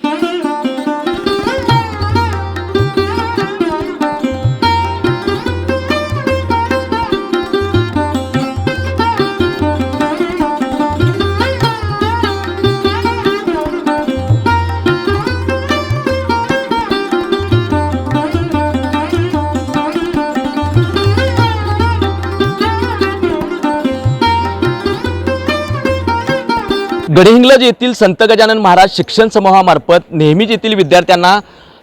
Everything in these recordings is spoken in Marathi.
Música गडहिंग्लज येथील संत गजानन महाराज शिक्षण समूहामार्फत नेहमीच येथील विद्यार्थ्यांना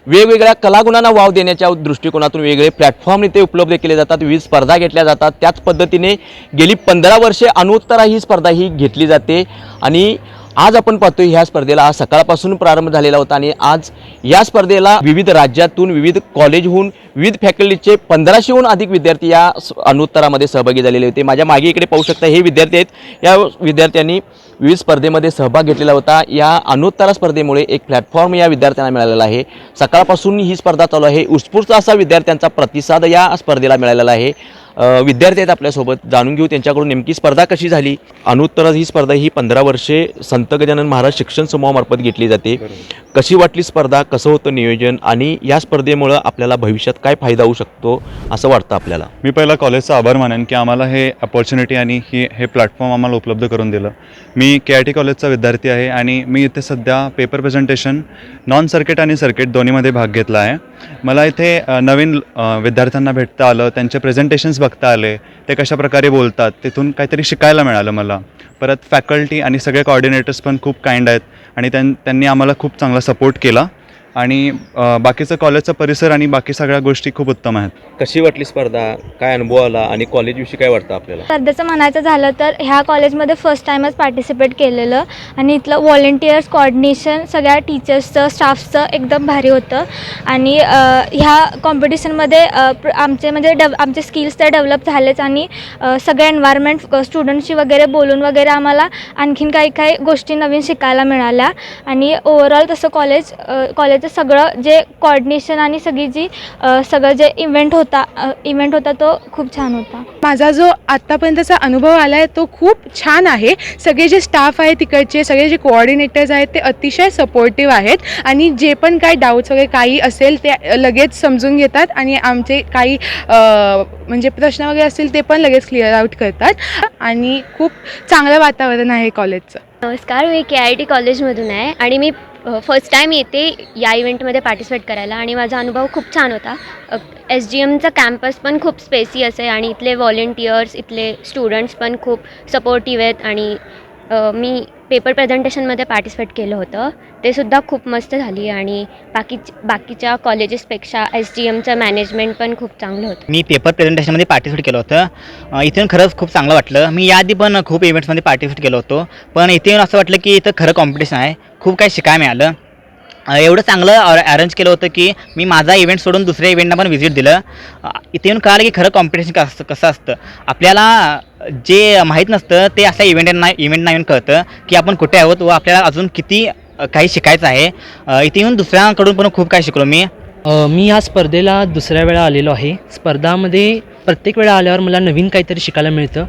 वेगवेगळ्या कलागुणांना वाव देण्याच्या दृष्टिकोनातून वेगळे प्लॅटफॉर्म इथे उपलब्ध केले जातात. विविध स्पर्धा घेतल्या जातात. त्याच पद्धतीने गेली पंधरा वर्षे अनुत्तरा ही स्पर्धा ही घेतली जाते. आणि आज आपण पाहतोय ह्या स्पर्धेला आज सकाळपासून प्रारंभ झालेला होता आणि आज या स्पर्धेला विविध राज्यातून विविध कॉलेजहून विविध फॅकल्टीचे पंधराशेहून अधिक विद्यार्थी या अनुत्तरामध्ये सहभागी झालेले होते. माझ्या मागे इकडे पाहू शकता हे विद्यार्थी आहेत. या विद्यार्थ्यांनी विविध स्पर्धेमध्ये सहभाग घेतलेला होता. या अनुत्तरा स्पर्धेमुळे एक प्लॅटफॉर्म या विद्यार्थ्यांना मिळालेला आहे. सकाळपासून ही स्पर्धा चालू आहे. उत्स्फूर्त असा विद्यार्थ्यांचा प्रतिसाद या स्पर्धेला मिळालेला आहे. विद्यार्थी आहेत आपल्यासोबत. जाणून घेऊ त्यांच्याकडून नेमकी स्पर्धा कशी झाली. अनुत्तरा ही स्पर्धा ही पंधरा वर्षे संत गजानन महाराज शिक्षण समूहामार्फत घेतली जाते. कशी वाटली स्पर्धा? कसं होतं नियोजन? आणि या स्पर्धेमुळं आपल्याला भविष्यात काय फायदा होऊ शकतो असं वाटतं आपल्याला? मी पहिला कॉलेजचा आभार मानेन की आम्हाला हे अपॉर्च्युनिटी आणि ही हे प्लॅटफॉर्म आम्हाला उपलब्ध करून दिलं. मी के आय टी कॉलेजचा विद्यार्थी आहे आणि मी इथे सध्या पेपर प्रेझेंटेशन नॉन सर्किट आणि सर्किट दोन्हीमध्ये भाग घेतला आहे. मला इथे नवीन विद्यार्थ्यांना भेटता आलं त्यांचे प्रेझेंटेशन्स बघता आले ते कशाप्रकारे बोलतात तिथून काहीतरी शिकायला मिळालं मला. परत फॅकल्टी आणि सगळे कॉर्डिनेटर्स पण खूप काइंड आहेत आणि त्यां त्यांनी आम्हाला खूप चांगला सपोर्ट केला. आणि बाकीचं कॉलेजचा परिसर आणि बाकी सगळ्या गोष्टी खूप उत्तम आहेत. कशी वाटली स्पर्धा? काय अनुभव आला? आणि कॉलेजविषयी काय वाटतं आपल्याला? स्पर्धेचं म्हणायचं झालं तर ह्या कॉलेजमध्ये फर्स्ट टाईमच पार्टिसिपेट केलेलं आणि इथलं व्हॉलेंटियर्स कॉर्डिनेशन सगळ्या टीचर्सचं स्टाफचं एकदम भारी होतं. आणि ह्या कॉम्पिटिशनमध्ये आमचे म्हणजे डेव आमचे स्किल्स तर डेव्हलप झालेच आणि सगळे एन्व्हायरमेंट स्टुडंटशी वगैरे बोलून वगैरे आम्हाला आणखीन काही काही गोष्टी नवीन शिकायला मिळाल्या. आणि ओव्हरऑल तसं कॉलेज अ, कॉलेजचं सगळं जे कॉर्डिनेशन आणि सगळी जी सगळं जे इव्हेंट होता इव्हेंट होता तो खूप छान होता. माझा जो आत्तापर्यंतचा अनुभव आला आहे तो खूप छान आहे. सगळे जे स्टाफ आहे तिकडचे सगळे जे कोऑर्डिनेटर्स आहेत ते अतिशय सपोर्टिव्ह आहेत. आणि जे पण काही डाऊट्स वगैरे काही असेल ते लगेच समजून घेतात आणि आमचे काही अ, म्हणजे प्रश्न वगैरे असतील ते पण लगेच क्लिअर आउट करतात. आणि खूप चांगलं वातावरण आहे कॉलेजचं नमस्कार मी के आय टी कॉलेजमधून आहे आणि मी फर्स्ट टाईम येते या इव्हेंटमध्ये पार्टिसिपेट करायला आणि माझा अनुभव खूप छान होता. एस जी एमचा कॅम्पस पण खूप स्पेसियस आहे आणि इथले व्हॉलेंटियर्स इथले स्टुडंट्स पण खूप सपोर्टिव्ह आहेत आणि मी पेपर प्रेझेंटेशनमध्ये पार्टिसिपेट केलं होतं. ते सुद्धा खूप मस्त झाली आणि बाकी बाकीच्या कॉलेजेसपेक्षा एस डी एमचं मॅनेजमेंट पण खूप चांगलं होतं. मी पेपर प्रेझेंटेशनमध्ये पार्टिसिपेट केलं होतं. इथून खरंच खूप चांगलं वाटलं. मी याआधी पण खूप इव्हेंट्समध्ये पार्टिसिपेट केलं होतं. पण इथे येऊन असं वाटलं की इथं खरं कॉम्पिटिशन आहे. खूप काही शिकायला मिळालं. एवढं चांगलं अरेंज केलं होतं की मी माझा इव्हेंट सोडून दुसऱ्या इव्हेंटना पण व्हिजिट दिलं. इथे येऊन कळालं की खरं कॉम्पिटिशन कसं असतं कसं असतं. आपल्याला जे माहीत नसतं ते अशा इव्हेंटना इव्हेंटना येऊन कळतं की आपण कुठे आहोत व आपल्याला अजून किती काही शिकायचं आहे. इथे येऊन दुसऱ्यांकडून पण खूप काही शिकलो मी. मी ह्या स्पर्धेला दुसऱ्या वेळा आलेलो आहे. स्पर्धामध्ये प्रत्येक वेळा आल्यावर मला नवीन काहीतरी शिकायला मिळतं.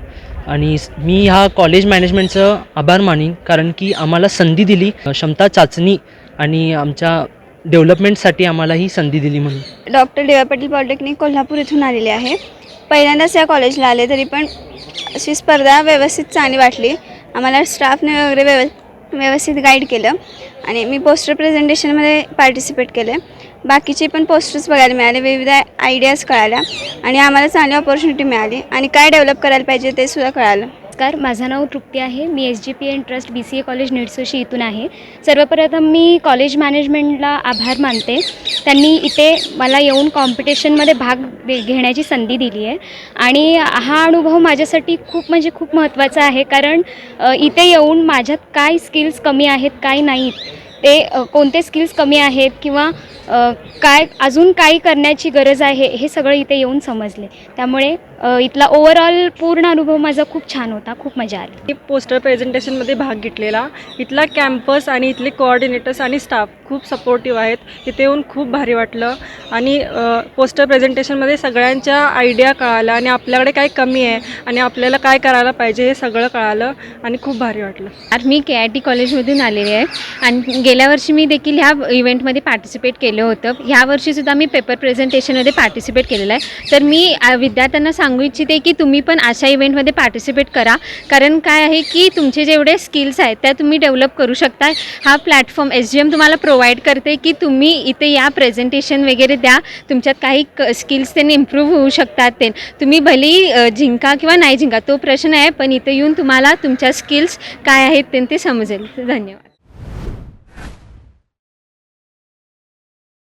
आणि मी ह्या कॉलेज मॅनेजमेंटचं आभार मानीन कारण की आम्हाला संधी दिली क्षमता चाचणी आणि आमच्या डेव्हलपमेंटसाठी आम्हाला ही संधी दिली म्हणून. Doctor D Y Patil polytechnic Kolhapur इथून आलेले आहे. पहिल्यांदाच या कॉलेजला आले तरी पण अशी स्पर्धा व्यवस्थित चांगली वाटली. आम्हाला स्टाफने वगैरे व्यव व्यवस्थित गाईड केलं. आणि मी पोस्टर प्रेझेंटेशनमध्ये पार्टिसिपेट केले. बाकीचे पण पोस्टर्स बघायला मिळाले विविध आयडियाज कळाल्या. आणि आम्हाला चांगली ऑपॉर्च्युनिटी मिळाली. आणि काय डेव्हलप करायला पाहिजे ते सुद्धा कळालं. नमस्कार माझं नाव तृप्ती आहे. मी S G P N trust B C A college Nidasoshi इथून आहे. सर्वप्रथम मी कॉलेज मॅनेजमेंटला आभार मानते. त्यांनी इथे मला येऊन कॉम्पिटिशनमध्ये भाग दे घेण्याची संधी दिली आहे. आणि हा अनुभव माझ्यासाठी खूप म्हणजे खूप महत्त्वाचा आहे. कारण इथे येऊन माझ्यात काय स्किल्स कमी आहेत काय नाहीत ते कोणते स्किल्स कमी आहेत किंवा काय अजून काय करण्याची गरज आहे हे सगळं इथे येऊन समजले. त्यामुळे इथला ओव्हरऑल पूर्ण अनुभव माझा खूप छान होता खूप मजा आली. मी पोस्टर प्रेझेंटेशनमध्ये भाग घेतलेला. इथला कॅम्पस आणि इथले कोऑर्डिनेटर्स आणि स्टाफ खूप सपोर्टिव्ह आहेत. इथे येऊन खूप भारी वाटलं. आणि पोस्टर प्रेझेंटेशनमध्ये सगळ्यांच्या आयडिया कळाल्या आणि आपल्याकडे काय कमी आहे आणि आपल्याला काय करायला पाहिजे हे सगळं कळालं आणि खूप भारी वाटलं. आज मी के आय टी कॉलेजमधून आलेली आहे आणि गेल्या वर्षी मी देखील ह्या इव्हेंटमध्ये पार्टिसिपेट केलं होतं. ह्या वर्षीसुद्धा मी पेपर प्रेझेंटेशनमध्ये पार्टिसिपेट केलेलं आहे. तर मी विद्यार्थ्यांना सांगू सांगू इच्छिते की तुम्ही पण अशा इव्हेंटमध्ये पार्टिसिपेट करा. कारण काय आहे की तुमचे जेवढे स्किल्स आहेत त्या तुम्ही डेव्हलप करू शकता हा प्लॅटफॉर्म एस जी एम तुम्हाला प्रोव्हाइड करते की तुम्ही इथे या प्रेझेंटेशन वगैरे द्या. तुमच्यात काही क स्किल्स त्यांनी इम्प्रूव्ह होऊ शकतात ते. तुम्ही भली जिंका किंवा नाही जिंका तो प्रश्न आहे पण इथे येऊन तुम्हाला तुमच्या स्किल्स काय आहेत ते ते समजेल. धन्यवाद.